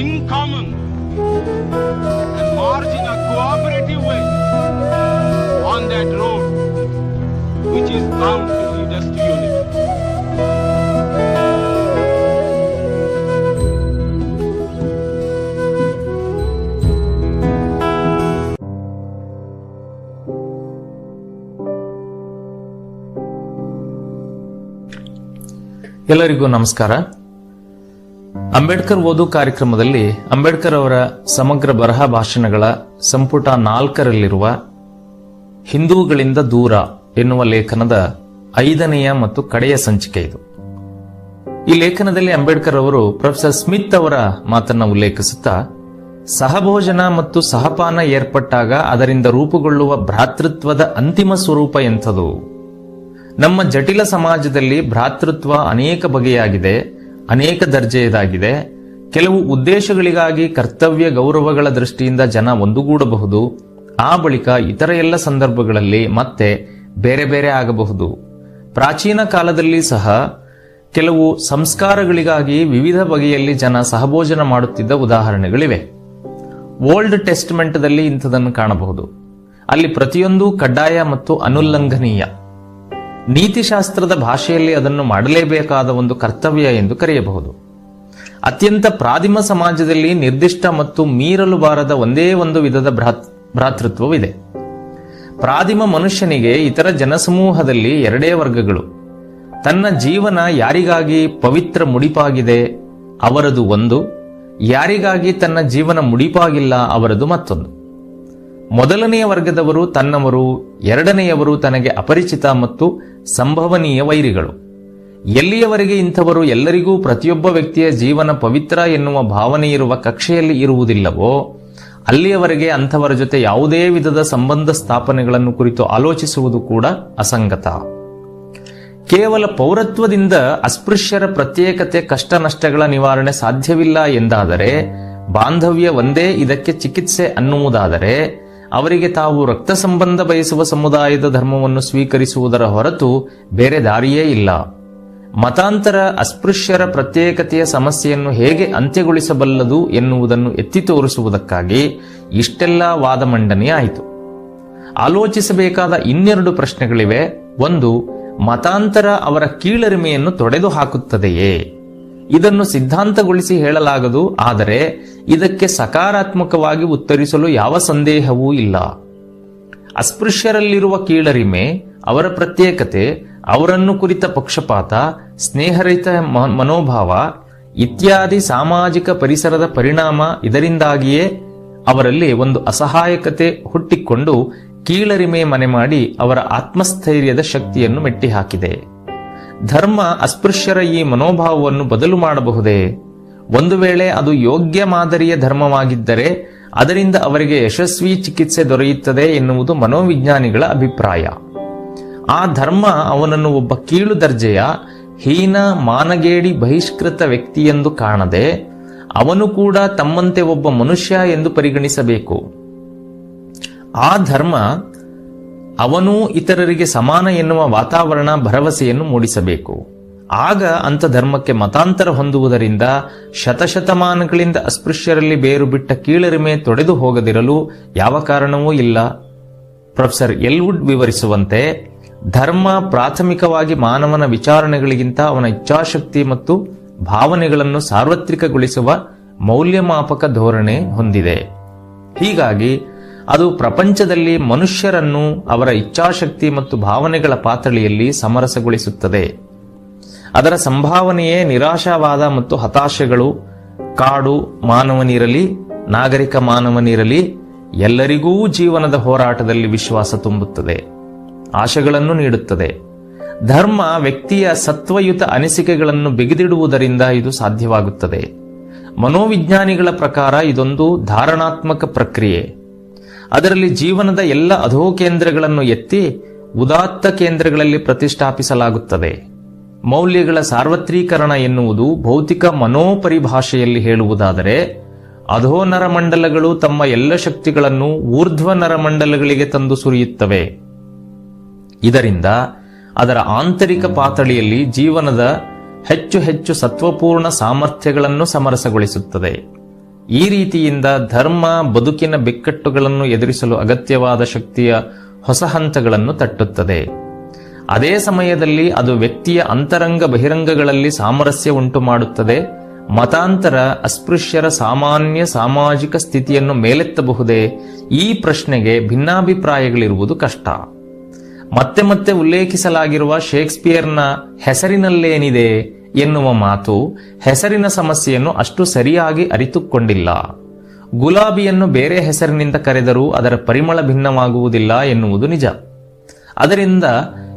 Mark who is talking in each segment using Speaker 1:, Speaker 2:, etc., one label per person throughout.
Speaker 1: in common and march in a cooperative way on that road which is bound to lead us to unity.
Speaker 2: ಎಲ್ಲರಿಗೂ ನಮಸ್ಕಾರ ಅಂಬೇಡ್ಕರ್ ಓದು ಕಾರ್ಯಕ್ರಮದಲ್ಲಿ ಅಂಬೇಡ್ಕರ್ ಅವರ ಸಮಗ್ರ ಬರಹ ಭಾಷಣಗಳ ಸಂಪುಟ ನಾಲ್ಕರಲ್ಲಿರುವ ಹಿಂದೂಗಳಿಂದ ದೂರ ಎನ್ನುವ ಲೇಖನದ ಐದನೆಯ ಮತ್ತು ಕಡೆಯ ಸಂಚಿಕೆ ಇದು. ಈ ಲೇಖನದಲ್ಲಿ ಅಂಬೇಡ್ಕರ್ ಅವರು ಪ್ರೊಫೆಸರ್ ಸ್ಮಿತ್ ಅವರ ಮಾತನ್ನ ಉಲ್ಲೇಖಿಸುತ್ತಾ, ಸಹಭೋಜನ ಮತ್ತು ಸಹಪಾನ ಏರ್ಪಟ್ಟಾಗ ಅದರಿಂದ ರೂಪುಗೊಳ್ಳುವ ಭ್ರಾತೃತ್ವದ ಅಂತಿಮ ಸ್ವರೂಪ ಎಂಥದು? ನಮ್ಮ ಜಟಿಲ ಸಮಾಜದಲ್ಲಿ ಭ್ರಾತೃತ್ವ ಅನೇಕ ಬಗೆಯಾಗಿದೆ. ಅನೇಕ ದರ್ಜೆಯದಾಗಿದೆ ಕೆಲವು ಉದ್ದೇಶಗಳಿಗಾಗಿ ಕರ್ತವ್ಯ ಗೌರವಗಳ ದೃಷ್ಟಿಯಿಂದ ಜನ ಒಂದುಗೂಡಬಹುದು. ಆ ಬಳಿಕ ಇತರ ಎಲ್ಲ ಸಂದರ್ಭಗಳಲ್ಲಿ ಮತ್ತೆ ಬೇರೆ ಬೇರೆ ಆಗಬಹುದು. ಪ್ರಾಚೀನ ಕಾಲದಲ್ಲಿ ಸಹ ಕೆಲವು ಸಂಸ್ಕಾರಗಳಿಗಾಗಿ ವಿವಿಧ ಬಗೆಯಲ್ಲಿ ಜನ ಸಹಭೋಜನ ಮಾಡುತ್ತಿದ್ದ ಉದಾಹರಣೆಗಳಿವೆ. ಓಲ್ಡ್ ಟೆಸ್ಟ್ಮೆಂಟ್ದಲ್ಲಿ ಇಂಥದನ್ನು ಕಾಣಬಹುದು. ಅಲ್ಲಿ ಪ್ರತಿಯೊಂದು ಕಡ್ಡಾಯ ಮತ್ತು ಅನುಲ್ಲಂಘನೀಯ. ನೀತಿಶಾಸ್ತ್ರದ ಭಾಷೆಯಲ್ಲಿ ಅದನ್ನು ಮಾಡಲೇಬೇಕಾದ ಒಂದು ಕರ್ತವ್ಯ ಎಂದು ಕರೆಯಬಹುದು. ಅತ್ಯಂತ ಪ್ರಾದಿಮ ಸಮಾಜದಲ್ಲಿ ನಿರ್ದಿಷ್ಟ ಮತ್ತು ಮೀರಲು ಬಾರದ ಒಂದೇ ಒಂದು ವಿಧದ ಭ್ರಾತ್- ಭ್ರಾತೃತ್ವವಿದೆ. ಪ್ರಾದಿಮ ಮನುಷ್ಯನಿಗೆ ಇತರ ಜನಸಮೂಹದಲ್ಲಿ ಎರಡೇ ವರ್ಗಗಳು. ತನ್ನ ಜೀವನ ಯಾರಿಗಾಗಿ ಪವಿತ್ರ ಮುಡಿಪಾಗಿದೆ ಅವರದು ಒಂದು, ಯಾರಿಗಾಗಿ ತನ್ನ ಜೀವನ ಮುಡಿಪಾಗಿಲ್ಲ ಅವರದು ಮತ್ತೊಂದು. ಮೊದಲನೆಯ ವರ್ಗದವರು ತನ್ನವರು, ಎರಡನೆಯವರು ತನಗೆ ಅಪರಿಚಿತ ಮತ್ತು ಸಂಭವನೀಯ ವೈರಿಗಳು. ಎಲ್ಲಿಯವರೆಗೆ ಇಂಥವರು ಎಲ್ಲರಿಗೂ ಪ್ರತಿಯೊಬ್ಬ ವ್ಯಕ್ತಿಯ ಜೀವನ ಪವಿತ್ರ ಎನ್ನುವ ಭಾವನೆ ಇರುವ ಕಕ್ಷೆಯಲ್ಲಿ ಇರುವುದಿಲ್ಲವೋ, ಅಲ್ಲಿಯವರೆಗೆ ಅಂಥವರ ಜೊತೆ ಯಾವುದೇ ವಿಧದ ಸಂಬಂಧ ಸ್ಥಾಪನೆಗಳನ್ನು ಕುರಿತು ಆಲೋಚಿಸುವುದು ಕೂಡ ಅಸಂಗತ. ಕೇವಲ ಪೌರತ್ವದಿಂದ ಅಸ್ಪೃಶ್ಯರ ಪ್ರತ್ಯೇಕತೆ ಕಷ್ಟ ನಷ್ಟಗಳ ನಿವಾರಣೆ ಸಾಧ್ಯವಿಲ್ಲ ಎಂದಾದರೆ, ಬಾಂಧವ್ಯ ಒಂದೇ ಇದಕ್ಕೆ ಚಿಕಿತ್ಸೆ ಅನ್ನುವುದಾದರೆ ಅವರಿಗೆ ತಾವು ರಕ್ತ ಸಂಬಂಧ ಬಯಸುವ ಸಮುದಾಯದ ಧರ್ಮವನ್ನು ಸ್ವೀಕರಿಸುವುದರ ಹೊರತು ಬೇರೆ ದಾರಿಯೇ ಇಲ್ಲ. ಮತಾಂತರ ಅಸ್ಪೃಶ್ಯರ ಪ್ರತ್ಯೇಕತೆಯ ಸಮಸ್ಯೆಯನ್ನು ಹೇಗೆ ಅಂತ್ಯಗೊಳಿಸಬಲ್ಲದು ಎನ್ನುವುದನ್ನು ಎತ್ತಿ ತೋರಿಸುವುದಕ್ಕಾಗಿ ಇಷ್ಟೆಲ್ಲ ವಾದ ಮಂಡನೆಯಾಯಿತು ಆಲೋಚಿಸಬೇಕಾದ ಇನ್ನೆರಡು ಪ್ರಶ್ನೆಗಳಿವೆ. ಒಂದು, ಮತಾಂತರ ಅವರ ಕೀಳರಿಮೆಯನ್ನು ತೊಡೆದು ಹಾಕುತ್ತದೆಯೇ ಇದನ್ನು ಸಿದ್ಧಾಂತಗೊಳಿಸಿ ಹೇಳಲಾಗದು, ಆದರೆ ಇದಕ್ಕೆ ಸಕಾರಾತ್ಮಕವಾಗಿ ಉತ್ತರಿಸಲು ಯಾವ ಸಂದೇಹವೂ ಇಲ್ಲ. ಅಸ್ಪೃಶ್ಯರಲ್ಲಿರುವ ಕೀಳರಿಮೆ, ಅವರ ಪ್ರತ್ಯೇಕತೆ, ಅವರನ್ನು ಕುರಿತ ಪಕ್ಷಪಾತ, ಸ್ನೇಹರಹಿತ ಮನೋಭಾವ ಇತ್ಯಾದಿ ಸಾಮಾಜಿಕ ಪರಿಸರದ ಪರಿಣಾಮ ಇದರಿಂದಾಗಿಯೇ ಅವರಲ್ಲಿ ಒಂದು ಅಸಹಾಯಕತೆ ಹುಟ್ಟಿಕೊಂಡು ಕೀಳರಿಮೆ ಮನೆ ಮಾಡಿ ಅವರ ಆತ್ಮಸ್ಥೈರ್ಯದ ಶಕ್ತಿಯನ್ನು ಮೆಟ್ಟಿಹಾಕಿದೆ. ಧರ್ಮ ಅಸ್ಪೃಶ್ಯರ ಈ ಮನೋಭಾವವನ್ನು ಬದಲು ಮಾಡಬಹುದೇ? ಒಂದು ವೇಳೆ ಅದು ಯೋಗ್ಯ ಮಾದರಿಯ ಧರ್ಮವಾಗಿದ್ದರೆ ಅದರಿಂದ ಅವರಿಗೆ ಯಶಸ್ವಿ ಚಿಕಿತ್ಸೆ ದೊರೆಯುತ್ತದೆ ಎನ್ನುವುದು ಮನೋವಿಜ್ಞಾನಿಗಳ ಅಭಿಪ್ರಾಯ. ಆ ಧರ್ಮ ಅವನನ್ನು ಒಬ್ಬ ಕೀಳು ದರ್ಜೆಯ, ಹೀನ, ಮಾನಗೇಡಿ, ಬಹಿಷ್ಕೃತ ವ್ಯಕ್ತಿಯೆಂದು ಕಾಣದೆ ಅವನು ಕೂಡ ತಮ್ಮಂತೆ ಒಬ್ಬ ಮನುಷ್ಯ ಎಂದು ಪರಿಗಣಿಸಬೇಕು. ಆ ಧರ್ಮ ಅವನೂ ಇತರರಿಗೆ ಸಮಾನ ಎನ್ನುವ ವಾತಾವರಣ ಭರವಸೆಯನ್ನು ಮೂಡಿಸಬೇಕು. ಆಗ ಅಂಥ ಧರ್ಮಕ್ಕೆ ಮತಾಂತರ ಹೊಂದುವುದರಿಂದ ಶತಶತಮಾನಗಳಿಂದ ಅಸ್ಪೃಶ್ಯರಲ್ಲಿ ಬೇರು ಬಿಟ್ಟ ಕೀಳರಿಮೆ ತೊಡೆದು ಹೋಗದಿರಲು ಯಾವ ಕಾರಣವೂ ಇಲ್ಲ. ಪ್ರೊಫೆಸರ್ ಎಲ್ವುಡ್ ವಿವರಿಸುವಂತೆ ಧರ್ಮ ಪ್ರಾಥಮಿಕವಾಗಿ ಮಾನವನ ವಿಚಾರಣೆಗಳಿಗಿಂತ ಅವನ ಇಚ್ಛಾಶಕ್ತಿ ಮತ್ತು ಭಾವನೆಗಳನ್ನು ಸಾರ್ವತ್ರಿಕಗೊಳಿಸುವ ಮೌಲ್ಯಮಾಪಕ ಧೋರಣೆ ಹೊಂದಿದೆ. ಹೀಗಾಗಿ ಅದು ಪ್ರಪಂಚದಲ್ಲಿ ಮನುಷ್ಯರನ್ನು ಅವರ ಇಚ್ಛಾಶಕ್ತಿ ಮತ್ತು ಭಾವನೆಗಳ ಪಾತಳಿಯಲ್ಲಿ ಸಮರಸಗೊಳಿಸುತ್ತದೆ. ಅದರ ಸಂಭಾವನೆಯೇ ನಿರಾಶಾವಾದ ಮತ್ತು ಹತಾಶೆಗಳು. ಕಾಡು ಮಾನವನಿರಲಿ ನಾಗರಿಕ ಮಾನವನಿರಲಿ ಎಲ್ಲರಿಗೂ ಜೀವನದ ಹೋರಾಟದಲ್ಲಿ ವಿಶ್ವಾಸ ತುಂಬುತ್ತದೆ, ಆಶೆಗಳನ್ನು ನೀಡುತ್ತದೆ. ಧರ್ಮ ವ್ಯಕ್ತಿಯ ಸತ್ವಯುತ ಅನಿಸಿಕೆಗಳನ್ನು ಬಿಗಿದಿಡುವುದರಿಂದ ಇದು ಸಾಧ್ಯವಾಗುತ್ತದೆ. ಮನೋವಿಜ್ಞಾನಿಗಳ ಪ್ರಕಾರ ಇದೊಂದು ಧಾರಣಾತ್ಮಕ ಪ್ರಕ್ರಿಯೆ. ಅದರಲ್ಲಿ ಜೀವನದ ಎಲ್ಲ ಅಧೋಕೇಂದ್ರಗಳನ್ನು ಎತ್ತಿ, ಉದಾತ್ತ ಕೇಂದ್ರಗಳಲ್ಲಿ ಪ್ರತಿಷ್ಠಾಪಿಸಲಾಗುತ್ತದೆ. ಮೌಲ್ಯಗಳ ಸಾರ್ವತ್ರೀಕರಣ ಎನ್ನುವುದು ಭೌತಿಕ ಮನೋಪರಿಭಾಷೆಯಲ್ಲಿ ಹೇಳುವುದಾದರೆ ಅಧೋ ನರಮಂಡಲಗಳು ತಮ್ಮ ಎಲ್ಲ ಶಕ್ತಿಗಳನ್ನು ಊರ್ಧ್ವ ನರಮಂಡಲಗಳಿಗೆ ತಂದು ಸುರಿಯುತ್ತವೆ. ಇದರಿಂದ ಅದರ ಆಂತರಿಕ ಪಾತಳಿಯಲ್ಲಿ ಜೀವನದ ಹೆಚ್ಚು ಹೆಚ್ಚು ಸತ್ವಪೂರ್ಣ ಸಾಮರ್ಥ್ಯಗಳನ್ನು ಸಮರಸಗೊಳಿಸುತ್ತದೆ. ಈ ರೀತಿಯಿಂದ ಧರ್ಮ, ಬದುಕಿನ ಬಿಕ್ಕಟ್ಟುಗಳನ್ನು ಎದುರಿಸಲು ಅಗತ್ಯವಾದ ಶಕ್ತಿಯ ಹೊಸ ಹಂತಗಳನ್ನು ತಟ್ಟುತ್ತದೆ. ಅದೇ ಸಮಯದಲ್ಲಿ ಅದು ವ್ಯಕ್ತಿಯ ಅಂತರಂಗ ಬಹಿರಂಗಗಳಲ್ಲಿ ಸಾಮರಸ್ಯ ಉಂಟು ಮಾಡುತ್ತದೆ. ಮತಾಂತರ ಅಸ್ಪೃಶ್ಯರ ಸಾಮಾನ್ಯ ಸಾಮಾಜಿಕ ಸ್ಥಿತಿಯನ್ನು ಮೇಲೆತ್ತಬಹುದೇ? ಈ ಪ್ರಶ್ನೆಗೆ ಭಿನ್ನಾಭಿಪ್ರಾಯಗಳಿರುವುದು ಕಷ್ಟ. ಮತ್ತೆ ಮತ್ತೆ ಉಲ್ಲೇಖಿಸಲಾಗಿರುವ ಶೇಕ್ಸ್ಪಿಯರ್ನ ಹೆಸರಿನಲ್ಲೇನಿದೆ ಎನ್ನುವ ಮಾತು ಹೆಸರಿನ ಸಮಸ್ಯೆಯನ್ನು ಅಷ್ಟು ಸರಿಯಾಗಿ ಅರಿತುಕೊಂಡಿಲ್ಲ. ಗುಲಾಬಿಯನ್ನು ಬೇರೆ ಹೆಸರಿನಿಂದ ಕರೆದರೂ ಅದರ ಪರಿಮಳ ಭಿನ್ನವಾಗುವುದಿಲ್ಲ ಎನ್ನುವುದು ನಿಜ. ಅದರಿಂದ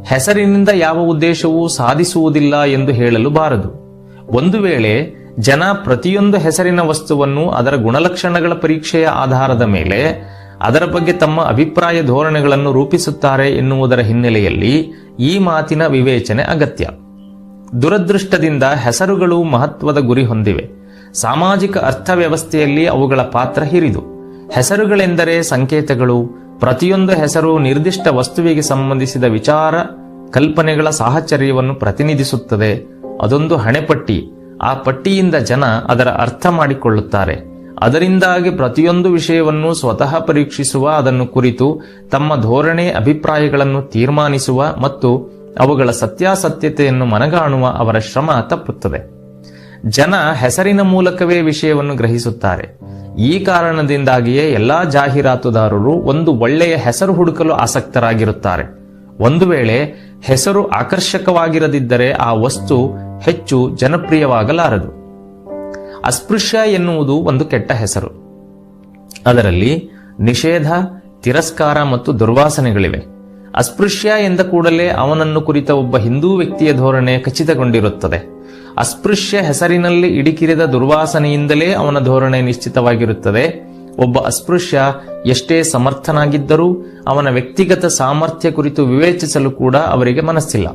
Speaker 2: ಹೆಸರಿನಿಂದ ಯಾವ ಉದ್ದೇಶವೂ ಸಾಧಿಸುವುದಿಲ್ಲ ಎಂದು ಹೇಳಲು ಬಾರದು. ಒಂದು ವೇಳೆ ಜನ ಪ್ರತಿಯೊಂದು ಹೆಸರಿನ ವಸ್ತುವನ್ನು ಅದರ ಗುಣಲಕ್ಷಣಗಳ ಪರೀಕ್ಷೆಯ ಆಧಾರದ ಮೇಲೆ ಅದರ ಬಗ್ಗೆ ತಮ್ಮ ಅಭಿಪ್ರಾಯ ಧೋರಣೆಗಳನ್ನು ರೂಪಿಸುತ್ತಾರೆ ಎನ್ನುವುದರ ಹಿನ್ನೆಲೆಯಲ್ಲಿ ಈ ಮಾತಿನ ವಿವೇಚನೆ ಅಗತ್ಯ. ದುರದೃಷ್ಟದಿಂದ ಹೆಸರುಗಳು ಮಹತ್ವದ ಗುರಿ ಹೊಂದಿವೆ. ಸಾಮಾಜಿಕ ಅರ್ಥವ್ಯವಸ್ಥೆಯಲ್ಲಿ ಅವುಗಳ ಪಾತ್ರ ಹಿರಿದು. ಹೆಸರುಗಳೆಂದರೆ ಸಂಕೇತಗಳು ಪ್ರತಿಯೊಂದು ಹೆಸರು ನಿರ್ದಿಷ್ಟ ವಸ್ತುವಿಗೆ ಸಂಬಂಧಿಸಿದ ವಿಚಾರ, ಕಲ್ಪನೆಗಳ ಸಾಹಚರ್ಯವನ್ನು ಪ್ರತಿನಿಧಿಸುತ್ತದೆ. ಅದೊಂದು ಹಣೆಪಟ್ಟಿ ಆ ಪಟ್ಟಿಯಿಂದ ಜನ ಅದರ ಅರ್ಥ ಮಾಡಿಕೊಳ್ಳುತ್ತಾರೆ. ಅದರಿಂದಾಗಿ ಪ್ರತಿಯೊಂದು ವಿಷಯವನ್ನು ಸ್ವತಃ ಪರೀಕ್ಷಿಸುವ ಅದನ್ನು ಕುರಿತು ತಮ್ಮ ಧೋರಣೆ, ಅಭಿಪ್ರಾಯಗಳನ್ನು ತೀರ್ಮಾನಿಸುವ ಮತ್ತು ಅವುಗಳ ಸತ್ಯಾಸತ್ಯತೆಯನ್ನು ಮನಗಾಣುವ ಅವರ ಶ್ರಮ ತಪ್ಪುತ್ತದೆ. ಜನ ಹೆಸರಿನ ಮೂಲಕವೇ ವಿಷಯವನ್ನು ಗ್ರಹಿಸುತ್ತಾರೆ. ಈ ಕಾರಣದಿಂದಾಗಿಯೇ ಎಲ್ಲಾ ಜಾಹೀರಾತುದಾರರು ಒಂದು ಒಳ್ಳೆಯ ಹೆಸರು ಹುಡುಕಲು ಆಸಕ್ತರಾಗಿರುತ್ತಾರೆ. ಒಂದು ವೇಳೆ ಹೆಸರು ಆಕರ್ಷಕವಾಗಿರದಿದ್ದರೆ ಆ ವಸ್ತು ಹೆಚ್ಚು ಜನಪ್ರಿಯವಾಗಲಾರದು. ಅಸ್ಪೃಶ್ಯ ಎನ್ನುವುದು ಒಂದು ಕೆಟ್ಟ ಹೆಸರು. ಅದರಲ್ಲಿ ನಿಷೇಧ, ತಿರಸ್ಕಾರ ಮತ್ತು ದುರ್ವಾಸನೆಗಳಿವೆ. ಅಸ್ಪೃಶ್ಯ ಎಂದ ಕೂಡಲೇ ಅವನನ್ನು ಕುರಿತ ಒಬ್ಬ ಹಿಂದೂ ವ್ಯಕ್ತಿಯ ಧೋರಣೆ ಖಚಿತಗೊಂಡಿರುತ್ತದೆ. ಅಸ್ಪೃಶ್ಯ ಹೆಸರಿನಲ್ಲಿ ಇಡಿಕಿರಿದ ದುರ್ವಾಸನೆಯಿಂದಲೇ ಅವನ ಧೋರಣೆ ನಿಶ್ಚಿತವಾಗಿರುತ್ತದೆ. ಒಬ್ಬ ಅಸ್ಪೃಶ್ಯ ಎಷ್ಟೇ ಸಮರ್ಥನಾಗಿದ್ದರೂ ಅವನ ವ್ಯಕ್ತಿಗತ ಸಾಮರ್ಥ್ಯ ಕುರಿತು ವಿವೇಚಿಸಲು ಕೂಡ ಅವರಿಗೆ ಮನಸ್ಸಿಲ್ಲ.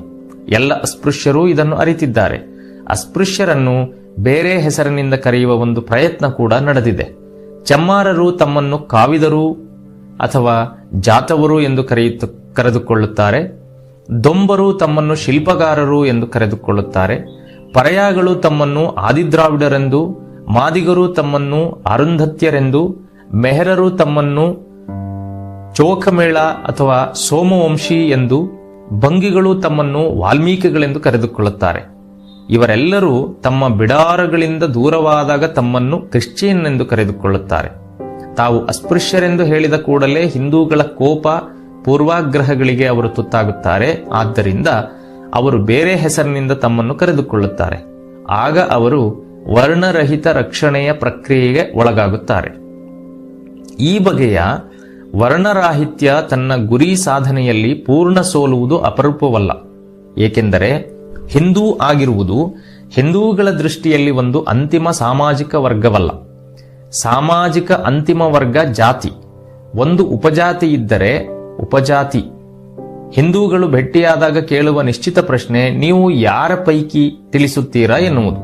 Speaker 2: ಎಲ್ಲ ಅಸ್ಪೃಶ್ಯರೂ ಇದನ್ನು ಅರಿತಿದ್ದಾರೆ. ಅಸ್ಪೃಶ್ಯರನ್ನು ಬೇರೆ ಹೆಸರಿನಿಂದ ಕರೆಯುವ ಒಂದು ಪ್ರಯತ್ನ ಕೂಡ ನಡೆದಿದೆ. ಚಮ್ಮಾರರು ತಮ್ಮನ್ನು ಕಾವಿದರು ಅಥವಾ ಜಾತವರು ಎಂದು ಕರೆಯುತ್ತ, ಕರೆದುಕೊಳ್ಳುತ್ತಾರೆ. ದೊಂಬರು ತಮ್ಮನ್ನು ಶಿಲ್ಪಗಾರರು ಎಂದು ಕರೆದುಕೊಳ್ಳುತ್ತಾರೆ. ಪರಯಾಗಳು ತಮ್ಮನ್ನು ಆದಿದ್ರಾವಿಡರೆಂದು, ಮಾದಿಗರು ತಮ್ಮನ್ನು ಅರುಂಧತ್ಯರೆಂದು, ಮೆಹರರು ತಮ್ಮನ್ನು ಚೋಕಮೇಳ ಅಥವಾ ಸೋಮವಂಶಿ ಎಂದು, ಭಂಗಿಗಳು ತಮ್ಮನ್ನು ವಾಲ್ಮೀಕಿಗಳೆಂದು ಕರೆದುಕೊಳ್ಳುತ್ತಾರೆ. ಇವರೆಲ್ಲರೂ ತಮ್ಮ ಬಿಡಾರಗಳಿಂದ ದೂರವಾದಾಗ ತಮ್ಮನ್ನು ಕ್ರಿಶ್ಚಿಯನ್ ಎಂದು ಕರೆದುಕೊಳ್ಳುತ್ತಾರೆ. ತಾವು ಅಸ್ಪೃಶ್ಯರೆಂದು ಹೇಳಿದ ಕೂಡಲೇ ಹಿಂದೂಗಳ ಕೋಪ ಪೂರ್ವಾಗ್ರಹಗಳಿಗೆ ಅವರು ತುತ್ತಾಗುತ್ತಾರೆ. ಆದ್ದರಿಂದ ಅವರು ಬೇರೆ ಹೆಸರಿನಿಂದ ತಮ್ಮನ್ನು ಕರೆದುಕೊಳ್ಳುತ್ತಾರೆ. ಆಗ ಅವರು ವರ್ಣರಹಿತ ರಕ್ಷಣೆಯ ಪ್ರಕ್ರಿಯೆಗೆ ಒಳಗಾಗುತ್ತಾರೆ. ಈ ಬಗೆಯ ವರ್ಣರಾಹಿತ್ಯ ತನ್ನ ಗುರಿ ಸಾಧನೆಯಲ್ಲಿ ಪೂರ್ಣ ಸೋಲುವುದು ಅಪರೂಪವಲ್ಲ. ಏಕೆಂದರೆ ಹಿಂದೂ ಆಗಿರುವುದು ಹಿಂದೂಗಳ ದೃಷ್ಟಿಯಲ್ಲಿ ಒಂದು ಅಂತಿಮ ಸಾಮಾಜಿಕ ವರ್ಗವಲ್ಲ. ಸಾಮಾಜಿಕ ಅಂತಿಮ ವರ್ಗ ಜಾತಿ. ಒಂದು ಉಪಜಾತಿ ಇದ್ದರೆ ಉಪಜಾತಿ. ಹಿಂದೂಗಳು ಭೇಟಿಯಾದಾಗ ಕೇಳುವ ನಿಶ್ಚಿತ ಪ್ರಶ್ನೆ, ನೀವು ಯಾರ ಪೈಕಿ ತಿಳಿಸುತ್ತೀರಾ ಎನ್ನುವುದು.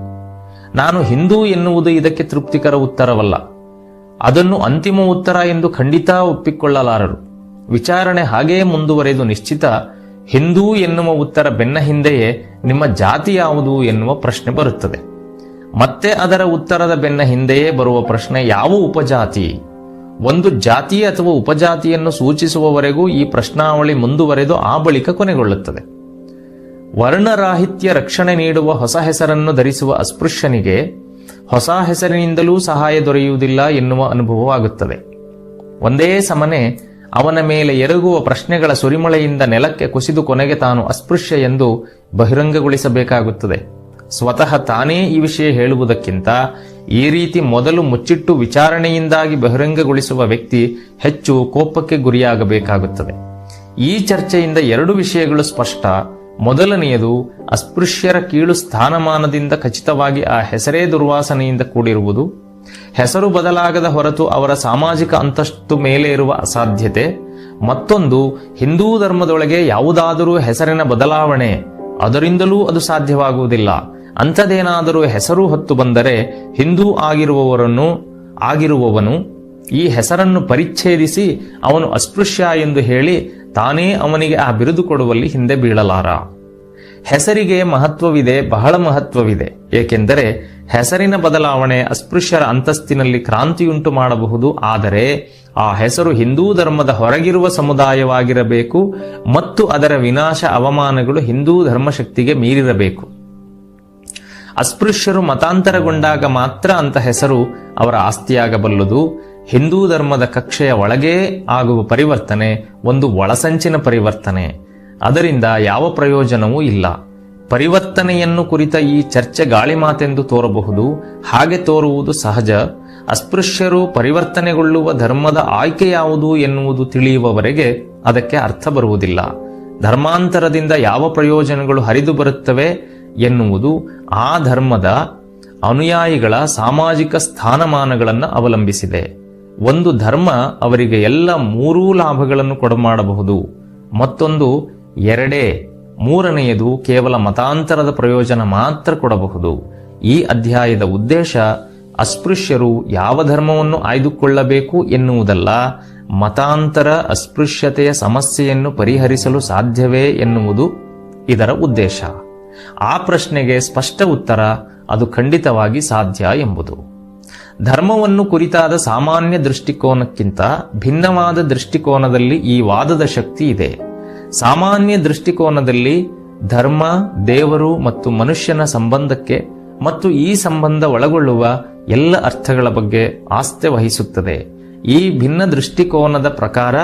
Speaker 2: ನಾನು ಹಿಂದೂ ಎನ್ನುವುದು ಇದಕ್ಕೆ ತೃಪ್ತಿಕರ ಉತ್ತರವಲ್ಲ. ಅದನ್ನು ಅಂತಿಮ ಉತ್ತರ ಎಂದು ಖಂಡಿತ ಒಪ್ಪಿಕೊಳ್ಳಲಾರರು. ವಿಚಾರಣೆ ಹಾಗೆಯೇ ಮುಂದುವರೆದು ನಿಶ್ಚಿತ, ಹಿಂದೂ ಎನ್ನುವ ಉತ್ತರ ಬೆನ್ನ ಹಿಂದೆಯೇ ನಿಮ್ಮ ಜಾತಿ ಯಾವುದು ಎನ್ನುವ ಪ್ರಶ್ನೆ ಬರುತ್ತದೆ. ಮತ್ತೆ ಅದರ ಉತ್ತರದ ಬೆನ್ನ ಹಿಂದೆಯೇ ಬರುವ ಪ್ರಶ್ನೆ, ಯಾವ ಉಪಜಾತಿ? ಒಂದು ಜಾತಿ ಅಥವಾ ಉಪಜಾತಿಯನ್ನು ಸೂಚಿಸುವವರೆಗೂ ಈ ಪ್ರಶ್ನಾವಳಿ ಮುಂದುವರೆದು ಆ ಬಳಿಕ ಕೊನೆಗೊಳ್ಳುತ್ತದೆ. ವರ್ಣರಾಹಿತ್ಯ ರಕ್ಷಣೆ ನೀಡುವ ಹೊಸ ಹೆಸರನ್ನು ಧರಿಸುವ ಅಸ್ಪೃಶ್ಯನಿಗೆ ಹೊಸ ಹೆಸರಿನಿಂದಲೂ ಸಹಾಯ ದೊರೆಯುವುದಿಲ್ಲ ಎನ್ನುವ ಅನುಭವವಾಗುತ್ತದೆ. ಒಂದೇ ಸಮನೆ ಅವನ ಮೇಲೆ ಎರಗುವ ಪ್ರಶ್ನೆಗಳ ಸುರಿಮಳೆಯಿಂದ ನೆಲಕ್ಕೆ ಕುಸಿದು ಕೊನೆಗೆ ತಾನು ಅಸ್ಪೃಶ್ಯ ಎಂದು ಬಹಿರಂಗಗೊಳಿಸಬೇಕಾಗುತ್ತದೆ. ಸ್ವತಃ ತಾನೇ ಈ ವಿಷಯ ಹೇಳುವುದಕ್ಕಿಂತ ಈ ರೀತಿ ಮೊದಲು ಮುಚ್ಚಿಟ್ಟು ವಿಚಾರಣೆಯಿಂದಾಗಿ ಬಹಿರಂಗಗೊಳಿಸುವ ವ್ಯಕ್ತಿ ಹೆಚ್ಚು ಕೋಪಕ್ಕೆ ಗುರಿಯಾಗಬೇಕಾಗುತ್ತದೆ. ಈ ಚರ್ಚೆಯಿಂದ ಎರಡು ವಿಷಯಗಳು ಸ್ಪಷ್ಟ. ಮೊದಲನೆಯದು, ಅಸ್ಪೃಶ್ಯರ ಕೀಳು ಸ್ಥಾನಮಾನದಿಂದ ಖಚಿತವಾಗಿ ಆ ಹೆಸರೇ ದುರ್ವಾಸನೆಯಿಂದ ಕೂಡಿರುವುದು. ಹೆಸರು ಬದಲಾಗದ ಹೊರತು ಅವರ ಸಾಮಾಜಿಕ ಅಂತಸ್ತು ಮೇಲೆ ಇರುವ ಅಸಾಧ್ಯತೆ. ಮತ್ತೊಂದು, ಹಿಂದೂ ಧರ್ಮದೊಳಗೆ ಯಾವುದಾದರೂ ಹೆಸರಿನ ಬದಲಾವಣೆ. ಅದರಿಂದಲೂ ಅದು ಸಾಧ್ಯವಾಗುವುದಿಲ್ಲ. ಅಂಥದ್ದೇನಾದರೂ ಹೆಸರು ಹೊತ್ತು ಬಂದರೆ ಹಿಂದೂ ಆಗಿರುವವರನ್ನು, ಆಗಿರುವವನು ಈ ಹೆಸರನ್ನು ಪರಿಚ್ಛೇದಿಸಿ ಅವನು ಅಸ್ಪೃಶ್ಯ ಎಂದು ಹೇಳಿ ತಾನೇ ಅವನಿಗೆ ಆ ಬಿರುದು ಕೊಡುವಲ್ಲಿ ಹಿಂದೆ ಬೀಳಲಾರ. ಹೆಸರಿಗೆ ಮಹತ್ವವಿದೆ, ಬಹಳ ಮಹತ್ವವಿದೆ. ಏಕೆಂದರೆ ಹೆಸರಿನ ಬದಲಾವಣೆ ಅಸ್ಪೃಶ್ಯರ ಅಂತಸ್ತಿನಲ್ಲಿ ಕ್ರಾಂತಿಯುಂಟು ಮಾಡಬಹುದು. ಆದರೆ ಆ ಹೆಸರು ಹಿಂದೂ ಧರ್ಮದ ಹೊರಗಿರುವ ಸಮುದಾಯವಾಗಿರಬೇಕು ಮತ್ತು ಅದರ ವಿನಾಶ ಅವಮಾನಗಳು ಹಿಂದೂ ಧರ್ಮಶಕ್ತಿಗೆ ಮೀರಿರಬೇಕು. ಅಸ್ಪೃಶ್ಯರು ಮತಾಂತರಗೊಂಡಾಗ ಮಾತ್ರ ಅಂತ ಹೆಸರು ಅವರ ಆಸ್ತಿಯಾಗಬಲ್ಲದು. ಹಿಂದೂ ಧರ್ಮದ ಕಕ್ಷೆಯ ಒಳಗೇ ಆಗುವ ಪರಿವರ್ತನೆ ಒಂದು ಒಳಸಂಚಿನ ಪರಿವರ್ತನೆ. ಅದರಿಂದ ಯಾವ ಪ್ರಯೋಜನವೂ ಇಲ್ಲ. ಪರಿವರ್ತನೆಯನ್ನು ಕುರಿತ ಈ ಚರ್ಚೆ ಗಾಳಿ ಮಾತೆಂದು ತೋರಬಹುದು. ಹಾಗೆ ತೋರುವುದು ಸಹಜ. ಅಸ್ಪೃಶ್ಯರು ಪರಿವರ್ತನೆಗೊಳ್ಳುವ ಧರ್ಮದ ಆಯ್ಕೆ ಯಾವುದು ಎನ್ನುವುದು ತಿಳಿಯುವವರೆಗೆ ಅದಕ್ಕೆ ಅರ್ಥ ಬರುವುದಿಲ್ಲ. ಧರ್ಮಾಂತರದಿಂದ ಯಾವ ಪ್ರಯೋಜನಗಳು ಹರಿದು ಬರುತ್ತವೆ? ಎನ್ನುವುದು ಆ ಧರ್ಮದ ಅನುಯಾಯಿಗಳ ಸಾಮಾಜಿಕ ಸ್ಥಾನಮಾನಗಳನ್ನು ಅವಲಂಬಿಸಿದೆ. ಒಂದು ಧರ್ಮ ಅವರಿಗೆ ಎಲ್ಲ ಮೂರೂ ಲಾಭಗಳನ್ನು ಕೊಡಮಾಡಬಹುದು. ಮತ್ತೊಂದು, ಎರಡೇ, ಮೂರನೆಯದು ಕೇವಲ ಮತಾಂತರದ ಪ್ರಯೋಜನ ಮಾತ್ರ ಕೊಡಬಹುದು. ಈ ಅಧ್ಯಾಯದ ಉದ್ದೇಶ, ಅಸ್ಪೃಶ್ಯರು ಯಾವ ಧರ್ಮವನ್ನು ಆಯ್ದುಕೊಳ್ಳಬೇಕು ಎನ್ನುವುದಲ್ಲ, ಮತಾಂತರ ಅಸ್ಪೃಶ್ಯತೆಯ ಸಮಸ್ಯೆಯನ್ನು ಪರಿಹರಿಸಲು ಸಾಧ್ಯವೇ ಎನ್ನುವುದು ಇದರ ಉದ್ದೇಶ. ಆ ಪ್ರಶ್ನೆಗೆ ಸ್ಪಷ್ಟ ಉತ್ತರ ಅದು ಖಂಡಿತವಾಗಿ ಸಾಧ್ಯ ಎಂಬುದು. ಧರ್ಮವನ್ನು ಕುರಿತಾದ ಸಾಮಾನ್ಯ ದೃಷ್ಟಿಕೋನಕ್ಕಿಂತ ಭಿನ್ನವಾದ ದೃಷ್ಟಿಕೋನದಲ್ಲಿ ಈ ವಾದದ ಶಕ್ತಿ ಇದೆ. ಸಾಮಾನ್ಯ ದೃಷ್ಟಿಕೋನದಲ್ಲಿ ಧರ್ಮ, ದೇವರು ಮತ್ತು ಮನುಷ್ಯನ ಸಂಬಂಧಕ್ಕೆ ಮತ್ತು ಈ ಸಂಬಂಧ ಒಳಗೊಳ್ಳುವ ಎಲ್ಲ ಅರ್ಥಗಳ ಬಗ್ಗೆ ಆಸ್ಥೆ ವಹಿಸುತ್ತದೆ. ಈ ಭಿನ್ನ ದೃಷ್ಟಿಕೋನದ ಪ್ರಕಾರ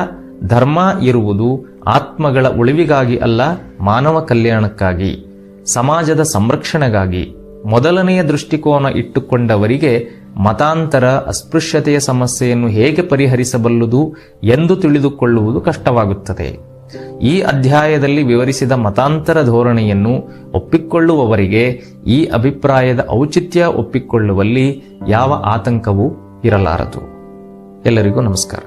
Speaker 2: ಧರ್ಮ ಇರುವುದು ಆತ್ಮಗಳ ಉಳಿವಿಗಾಗಿ ಅಲ್ಲ, ಮಾನವ ಕಲ್ಯಾಣಕ್ಕಾಗಿ. ಸಮಾಜದ ಸಂರಕ್ಷಣೆಗಾಗಿ ಮೊದಲನೆಯ ದೃಷ್ಟಿಕೋನ ಇಟ್ಟುಕೊಂಡವರಿಗೆ ಮತಾಂತರ, ಅಸ್ಪೃಶ್ಯತೆಯ ಸಮಸ್ಯೆಯನ್ನು ಹೇಗೆ ಪರಿಹರಿಸಬಲ್ಲುದು ಎಂದು ತಿಳಿದುಕೊಳ್ಳುವುದು ಕಷ್ಟವಾಗುತ್ತದೆ. ಈ ಅಧ್ಯಾಯದಲ್ಲಿ ವಿವರಿಸಿದ ಮತಾಂತರ ಧೋರಣೆಯನ್ನು ಒಪ್ಪಿಕೊಳ್ಳುವವರಿಗೆ ಈ ಅಭಿಪ್ರಾಯದ ಔಚಿತ್ಯ ಒಪ್ಪಿಕೊಳ್ಳುವಲ್ಲಿ ಯಾವ ಆತಂಕವೂ ಇರಲಾರದು. ಎಲ್ಲರಿಗೂ ನಮಸ್ಕಾರ.